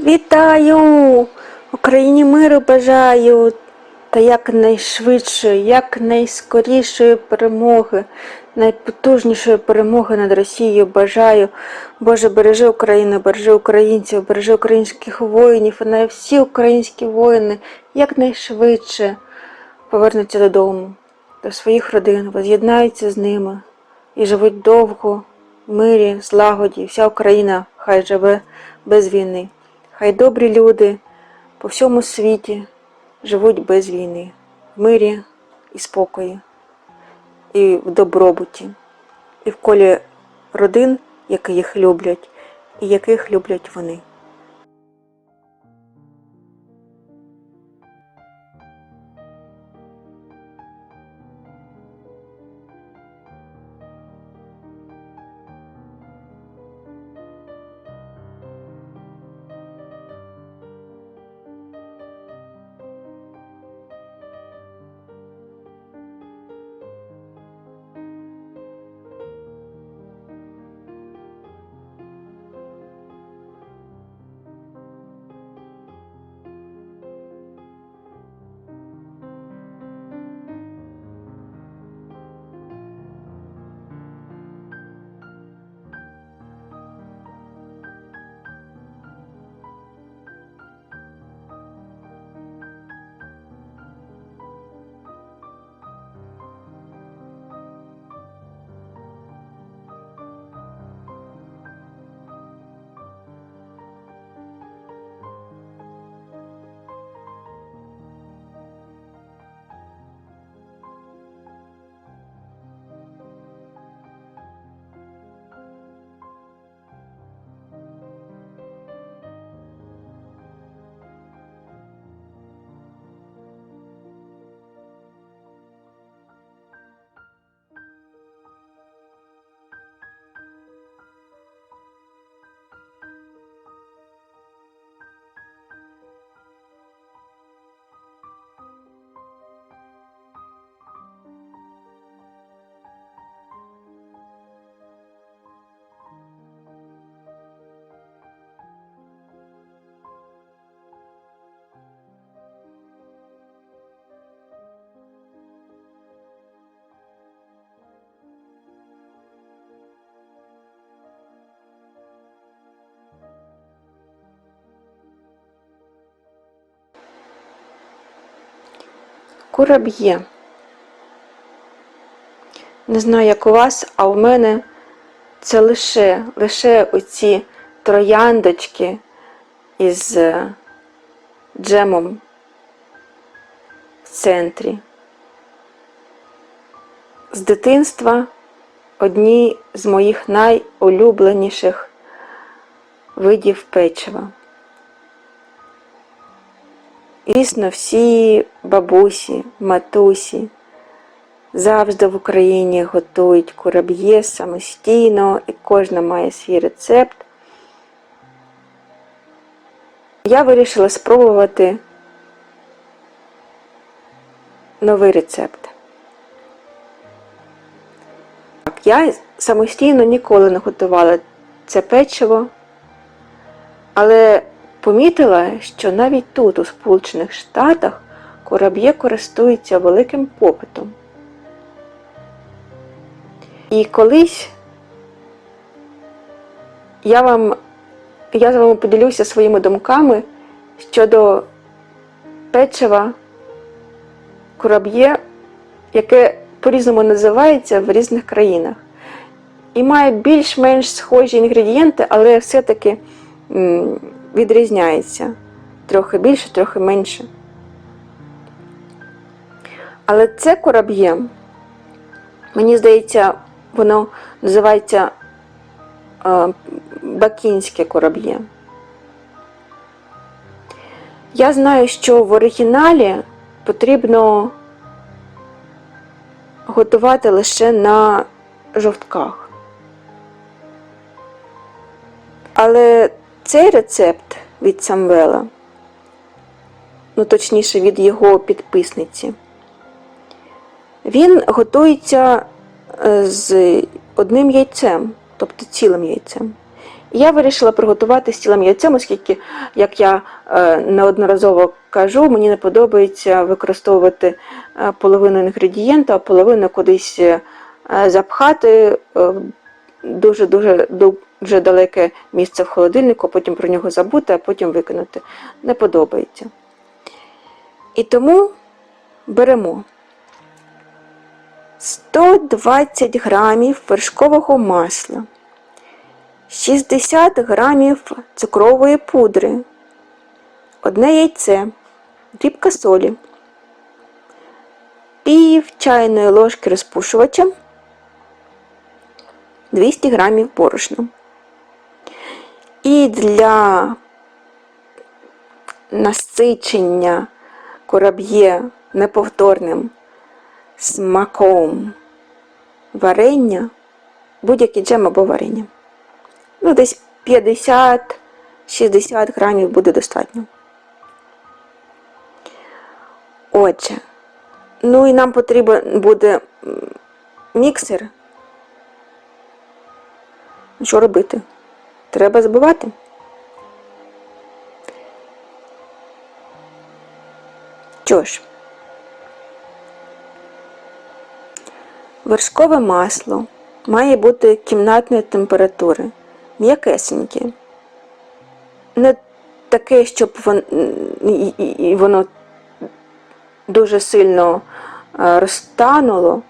Вітаю! Україні миру бажаю та якнайшвидшої, якнайскорішої перемоги, найпотужнішої перемоги над Росією бажаю. Боже, бережи Україну, бережи українців, бережи українських воїнів, і най всі українські воїни якнайшвидше повернуться додому, до своїх родин, воз'єднаються з ними і живуть довго, в мирі, злагоді. Вся Україна хай живе без війни. Хай добрі люди по всьому світі живуть без війни, в мирі і спокої, і в добробуті, і в колі родин, які їх люблять, і яких люблять вони. Кураб'є. Не знаю, як у вас, а у мене це лише, лише оці трояндочки із е, джемом в центрі. З дитинства одні з моїх найулюбленіших видів печива. Звісно, всі бабусі, матусі завжди в Україні готують кураб'є самостійно, і кожна має свій рецепт. Я вирішила спробувати новий рецепт. Так, я самостійно ніколи не готувала це печиво, але помітила, що навіть тут, у Сполучених Штатах, кораб'є користується великим попитом. І колись я вам я з вами поділюся своїми думками щодо печива кораб'є, яке по-різному називається в різних країнах. І має більш-менш схожі інгредієнти, але все-таки відрізняється. Трохи більше, трохи менше. Але це кораб'є, мені здається, воно називається е, бакінське кораб'є. Я знаю, що в оригіналі потрібно готувати лише на жовтках. Але цей рецепт від Самвела, ну точніше від його підписниці, він готується е, з одним яйцем, тобто цілим яйцем. Я вирішила приготувати з цілим яйцем, оскільки, як я е, неодноразово кажу, мені не подобається використовувати е, половину інгредієнта, а половину кудись запхати дуже-дуже дуже далеке місце в холодильнику, потім про нього забути, а потім викинути. Не подобається. І тому беремо 120 грамів вершкового масла, 60 грамів цукрової пудри, одне яйце, дрібка солі, пів чайної ложки розпушувача, 200 грамів борошна. І для насичення кораб'є неповторним смаком варення, будь-який джем або варення. Ну, десь 50-60 грамів буде достатньо. Отже, ну і нам потрібен буде міксер. Що робити? Треба збивати. Що ж, вершкове масло має бути кімнатної температури, м'якесеньке. Не таке, щоб воно дуже сильно е, розтануло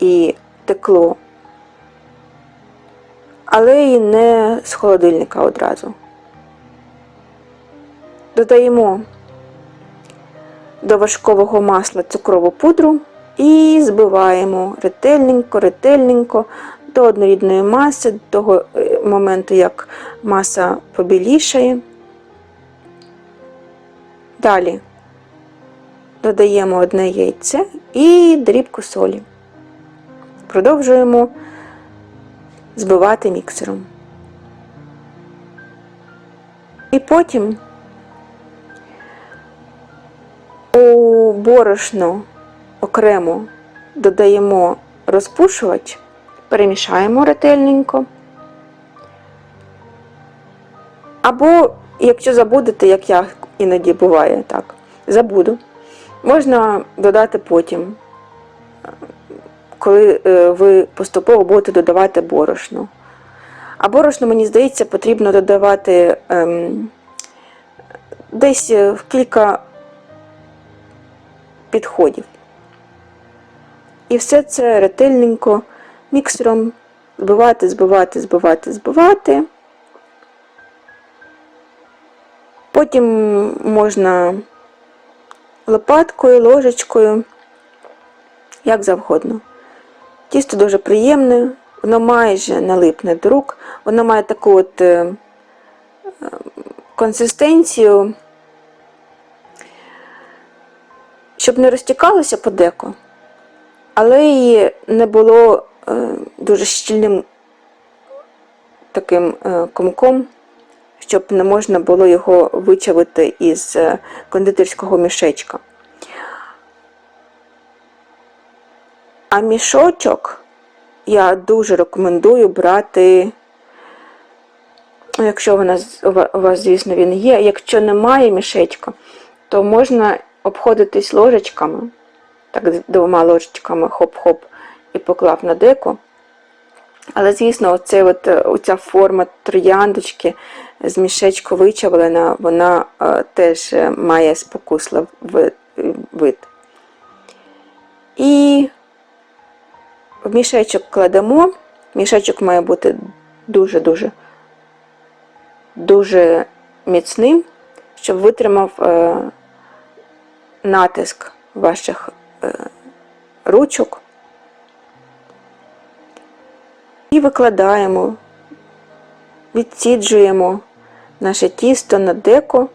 і текло, але і не з холодильника одразу. Додаємо до важкового масла цукрову пудру і збиваємо ретельненько, ретельненько до однорідної маси, до того е, моменту, як маса побілішає. Далі додаємо одне яйце і дрібку солі. Продовжуємо збивати міксером. І потім у борошно окремо додаємо розпушувач, перемішаємо ретельненько. Або, якщо забудете, як я іноді буває так, забуду, можна додати потім, коли е, ви поступово будете додавати борошно. А борошно, мені здається, потрібно додавати ем, десь в кілька підходів. І все це ретельненько міксером збивати, збивати, збивати, збивати. Потім можна лопаткою, ложечкою, як завгодно. Тісто дуже приємне, воно майже не липне до рук, воно має таку от е, е, консистенцію, щоб не розтікалося подеко, але і не було е, дуже щільним таким комком, щоб не можна було його вичавити із кондитерського мішечка. А мішочок я дуже рекомендую брати, ну, якщо вона, у вас, звісно, він є. Якщо немає мішечка, то можна обходитись ложечками, так двома ложечками хоп-хоп і поклав на деко. Але, звісно, оце от, е, оця форма трояндочки з мішечку вичавлена, вона е, теж е, має спокуслив вид. І в мішечок кладемо. Мішечок має бути дуже-дуже дуже міцним, щоб витримав е, натиск ваших е, ручок. І викладаємо, відсіджуємо наше тісто на деко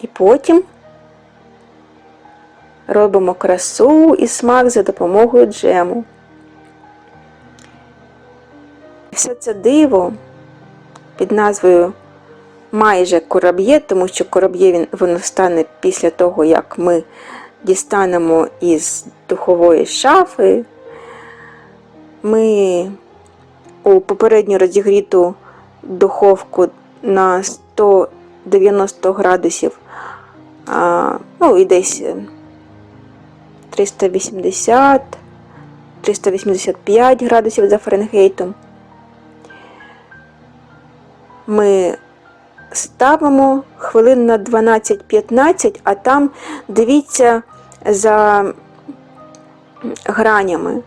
і потім робимо красу і смак за допомогою джему. Все це диво під назвою майже кораб'є, тому що кораб'є він воно стане після того, як ми дістанемо із духової шафи. Ми у попередньо розігріту духовку на 190 градусів, а, ну і десь е, 380, 385 градусів за Фаренгейтом. Ми ставимо хвилин на 12-15, а там дивіться за гранями.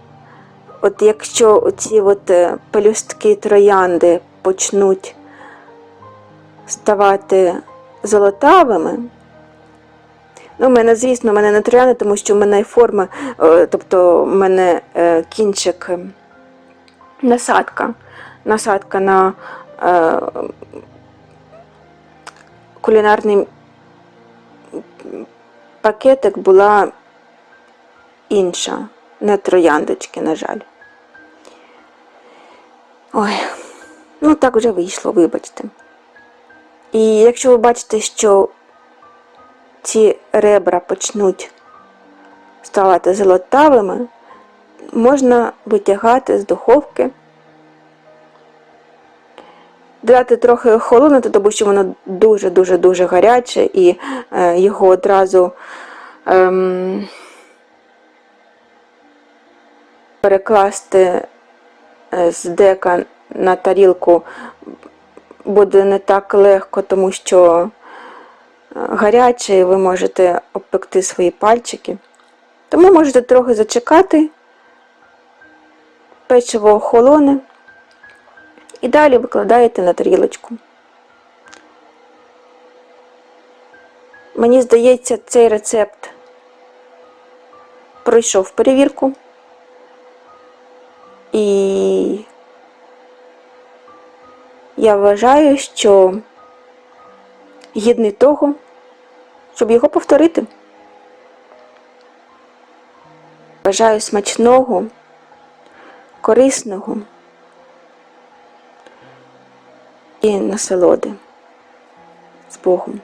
От якщо от е, пелюстки троянди почнуть ставати золотавими, ну, в мене, звісно, в мене не троянди, тому що в мене форма, е, тобто в мене е, кінчик насадка, насадка на кулінарний пакетик була інша, не трояндочки, на жаль. Ой, ну так вже вийшло, вибачте. І якщо ви бачите, що ці ребра почнуть ставати золотавими, можна витягати з духовки, дати трохи охолонути, тому що воно дуже-дуже-дуже гаряче, і е, його одразу ем, перекласти е, з дека на тарілку буде не так легко, тому що е, гаряче, і ви можете обпекти свої пальчики. Тому можете трохи зачекати, печиво охолоне, і далі викладаєте на тарілочку. Мені здається, цей рецепт пройшов перевірку. І я вважаю, що гідний того, щоб його повторити. Бажаю смачного, корисного і насолоди з Богом.